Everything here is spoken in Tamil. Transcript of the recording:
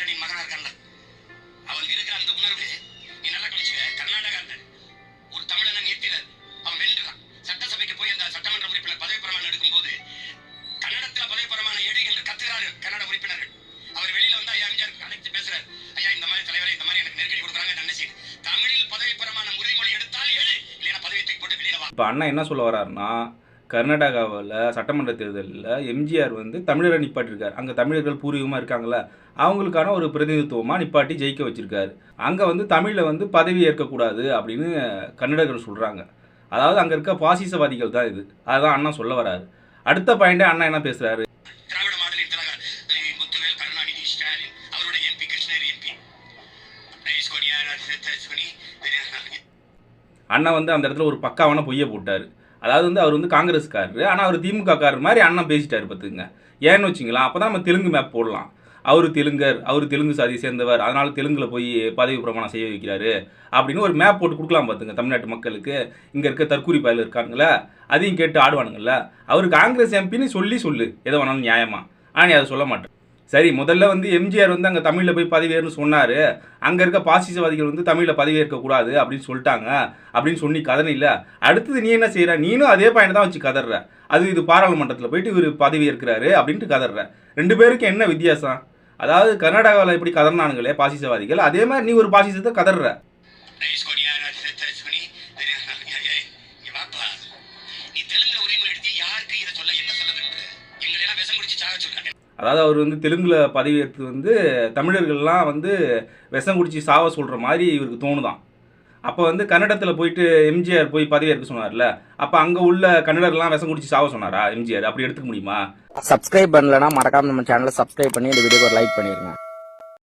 ஸ்டாலின் மகனா இருக்கான்ல. அவனுக்கு இருக்கிற அந்த உணர்வு நீ நல்லா கழிச்சுக்க கர்நாடகா ஒரு தமிழன நிறுத்தினர் அவன் வென்றுதான் சட்டசபைக்கு போய் அந்த சட்டமன்ற உறுப்பினர் பதவி பிரமாணம் எடுக்கும்போது கன்னடத்துல பதவி பிரமாணம் எடு என்று கத்துகிறாரு கன்னட உறுப்பினர்கள். அவர் வெளியில வந்து ஐயா எம்ஜிஆர் அழைத்து பேசுறாரு. ஐயா இந்த மாதிரி தலைவரை இந்த மாதிரி எனக்கு நெருக்கடி கொடுக்குறாங்க என்ன செய்யுது தமிழில் பதவி பிரமாணம் உறுதிமொழி எடுத்தால் எடு இல்லைன்னா பதவி தூக்கி போட்டு வெளியில வா. இப்போ அண்ணா என்ன சொல்ல வர்றாருன்னா கர்நாடகாவில் சட்டமன்ற தேர்தலில் எம்ஜிஆர் வந்து தமிழரை நிப்பாட்டிருக்காரு. அங்கே தமிழர்கள் பூர்வீகமாக இருக்காங்கல்ல அவங்களுக்கான ஒரு பிரதிநிதித்துவமாக நிப்பாட்டி ஜெயிக்க வச்சிருக்காரு. அங்கே வந்து தமிழில் வந்து பதவி ஏற்கக்கூடாது அப்படின்னு கன்னடர்கள் சொல்கிறாங்க அதாவது அங்கே இருக்க பாசிசவாதிகள் தான் இது. அதுதான் அண்ணா சொல்ல வராரு. அடுத்த பாயிண்டே அண்ணா என்ன பேசுகிறாரு அண்ணன் வந்து அந்த இடத்துல ஒரு பக்காவான பொய்யை போட்டார். அதாவது வந்து அவர் வந்து காங்கிரஸ்காரர். ஆனால் அவர் திமுககாரர் மாதிரி அண்ணன் பேசிட்டார் பார்த்துங்க ஏன்னு வச்சுங்களா அப்போ தான் நம்ம தெலுங்கு மேப் போடலாம். அவர் தெலுங்கர் அவர் தெலுங்கு சாதியை சேர்ந்தவர் அதனால் தெலுங்கில் போய் பதவி பிரமாணம் செய்ய வைக்கிறாரு அப்படின்னு ஒரு மேப் போட்டு கொடுக்கலாம் பார்த்துங்க தமிழ்நாட்டு மக்களுக்கு. இங்கே இருக்க தற்கூரி பயல் இருக்காங்களே அதையும் கேட்டு ஆடுவானுங்கள்ல. அவர் காங்கிரஸ் எம்பின்னு சொல்லி சொல்லு எதை வேணாலும் நியாயமா. ஆனால் நீ அதை சொல்ல மாட்டேன் சரி முதல்ல வந்து எம்ஜிஆர் வந்து அங்கே தமிழில் போய் பதவியேறுன்னு சொன்னார். அங்கே இருக்க பாசிசவாதிகள் வந்து தமிழில் பதவியேற்கக்கூடாது அப்படின்னு சொல்லிட்டாங்க அப்படின்னு சொல்லி கதனை இல்லை அடுத்தது நீ என்ன செய்கிற நீனும் அதே பாயிண்ட் தான் வச்சு கதற அது இது பாராளுமன்றத்தில் போயிட்டு இவர் பதவியேற்கிறாரு அப்படின்ட்டு கதற ரெண்டு பேருக்கும் என்ன வித்தியாசம்? அதாவது கர்நாடகாவில் எப்படி கதறினானுங்களே பாசிசவாதிகள். அதே மாதிரி நீ ஒரு பாசிசத்தை கதற அதாவது அவர் வந்து தெலுங்கில் பதவியேற்று வந்து தமிழர்கள்லாம் வந்து விஷம் குடிச்சு சாவ சொல்கிற மாதிரி இவருக்கு தோணுதான். அப்போ வந்து கன்னடத்தில் போயிட்டு எம்ஜிஆர் போய் பதவியேற்க சொன்னார்ல அப்போ அங்கே உள்ள கன்னடர்லாம் விஷம் குடிச்சு சாவ சொன்னாரா எம்ஜிஆர்? அப்படி எடுத்துக்க முடியுமா? சப்ஸ்கிரைப் பண்ணலன்னா மறக்காம நம்ம சேனலை சப்ஸ்கிரைப் பண்ணி இந்த வீடியோக்கு லைக் பண்ணிடுங்க